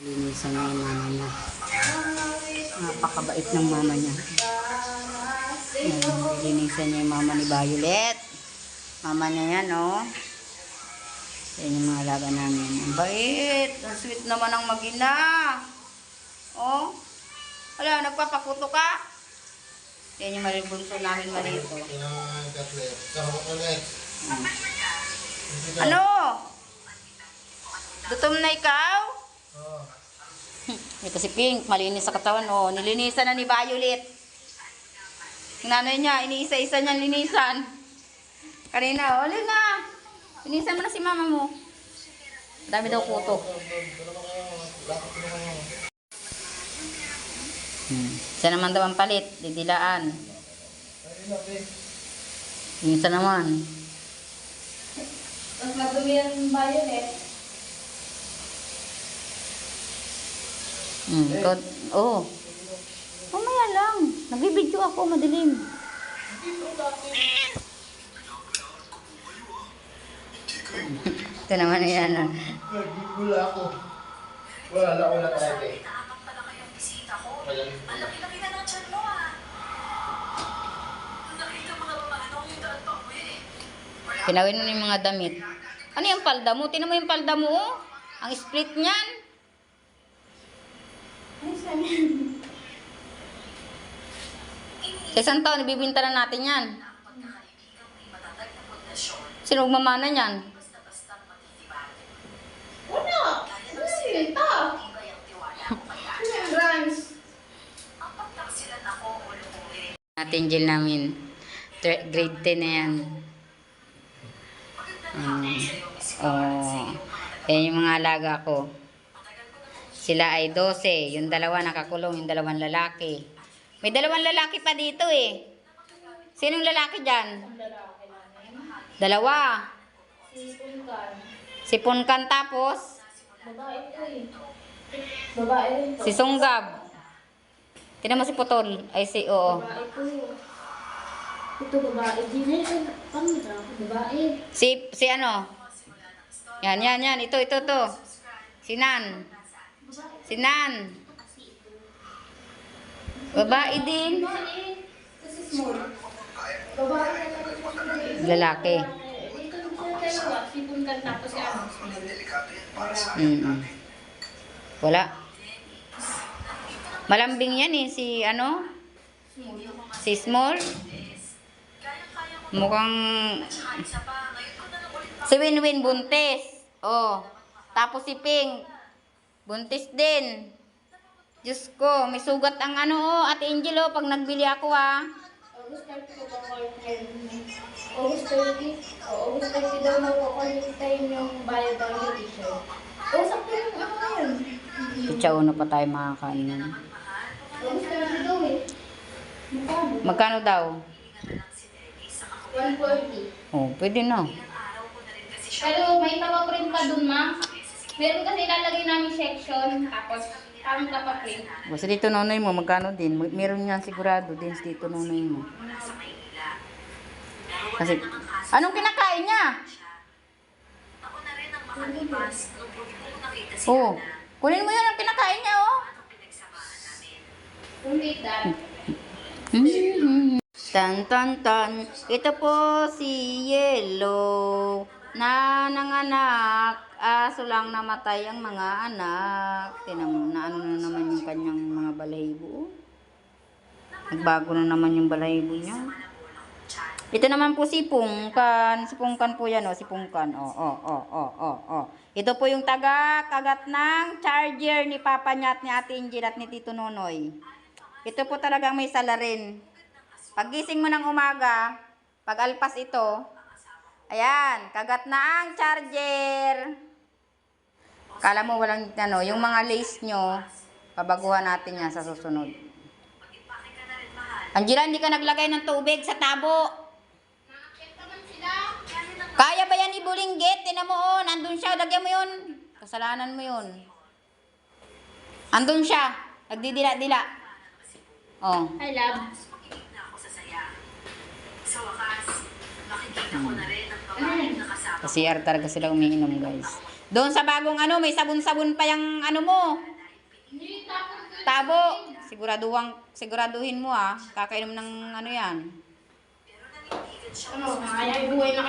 Linisan niya yung mama niya. Napakabait ng mama niya. Ayan, linisan niya yung mama ni Violet. Mama niya yan, oh. Yan yung mga alaga namin. Ang bait. Ang sweet naman ng magina. Oh. Wala, nagpapakuto ka? Yan yung malibunso namin maliit, oh. Ano? Gutom na ikaw? Ito si Pink, malinis sa katawan. Oh, nilinisan na ni Violet. Yung nanay niya, iniisa-isa niyang linisan. Kanina, oh, alin na. Linisan mo na si mama mo. Dami daw kuto. Hmm. Siya naman daw ang palit, didilaan. Linisan naman. Mas madumi ang violet. Hmm. Ikaw, oh. Mamaya lang. Nagbibidyo ako, madilim. Ito naman yan. ah. Wala ako. Wala na ako nakalate. Laki-laki na ng tiyan mo ah. Nakita mo na ba paano yung daan pa uwi eh? Pinawin mo na yung mga damit. Ano yung palda mo? Tinan mo yung palda mo, oh. Ang split niyan. Yan? Sa isang taon, ibibinta na natin yan. Sino magmamana niyan? Wala! Ano o lumuwi. Natin gel namin. Grade 10 na yan. Mm. Oh. Yan yung mga alaga ko. Sila ay 12. Yung dalawa nakakulong, yung dalawang lalaki. May dalawang lalaki pa dito eh. Sinong lalaki dyan? Dalawa. Si Punkan. Si Punkan tapos, Babae ko eh. Babae rin to. si Sunggab. Tinan mo si Putol. Ay si, oo. Babae ko. Ito babae. Di na yun. Paano? Babae. Si, si ano? Yan, yan, yan. Ito, ito, ito. Si Nan. Si Nan. Babae din. Lalaki. Small. Mm Wala. Malambing yan eh. Si ano? Si Small. Mukhang si Winwin buntis. Oh. Tapos si Pink. Buntis din. Diyos ko, may sugat ang ano oh, Ate Angel oh, pag nagbili ako ah. August 30 ko ba? August 30? O, August 30 daw na ko quarantine yung biodigestion. O, sakto yung ano na yun. Pitsa uno pa tayo makakain nun. August 30 daw eh. Magkano? Magkano daw? 140. Oh, pwede na. Pero may tawa-print pa dun, ma. Meron kasi ilalagay namin section, tapos parang tapa-print. Basta dito nonoy mo, magkano din? Meron yan sigurado din dito nonoy mo. Kasi, anong kinakain niya? Ako na rin ang makalipas nung kong nakita si Oh, kunin mo yan ang kinakain niya, oh. Ang pinagsamahan namin. Mhm. Tan tan tan. Ito po si Yellow na nanganak. Aso lang namatay ang mga anak. Tinan mo, na ano na naman yung kanyang mga balahibo. Nagbago na naman yung balahibo niya. Ito naman po si Pungkan. Si Pungkan po yan, oh. Si Pungkan. Oh, oh, oh, oh, oh, oh. Ito po yung taga kagat ng charger ni Papa niya at ni Ate Angel at ni Tito Nonoy. Ito po talagang may salarin. Pagising mo ng umaga, pag alpas ito, ayan, kagat na ang charger. Kala mo walang, ano, yung mga lace nyo, pabaguhan natin yan sa susunod. Angela, hindi ka naglagay ng tubig sa tabo. Kaya ba yan ibulinggit? Tinan mo, oh, nandun siya. Lagyan mo yun. Kasalanan mo yun. Andun siya. Nagdidila-dila. Oh. I love. Makinig na ako sa saya. Sa wakas, makikita ko na rin ang babaeng nakasama Kasi CR talaga sila umiinom, guys. Doon sa bagong ano, may sabon-sabon pa yung ano mo. Tabo. Siguraduhan, siguraduhin mo ah. Kakainom ng ano yan. Ano, buhay na.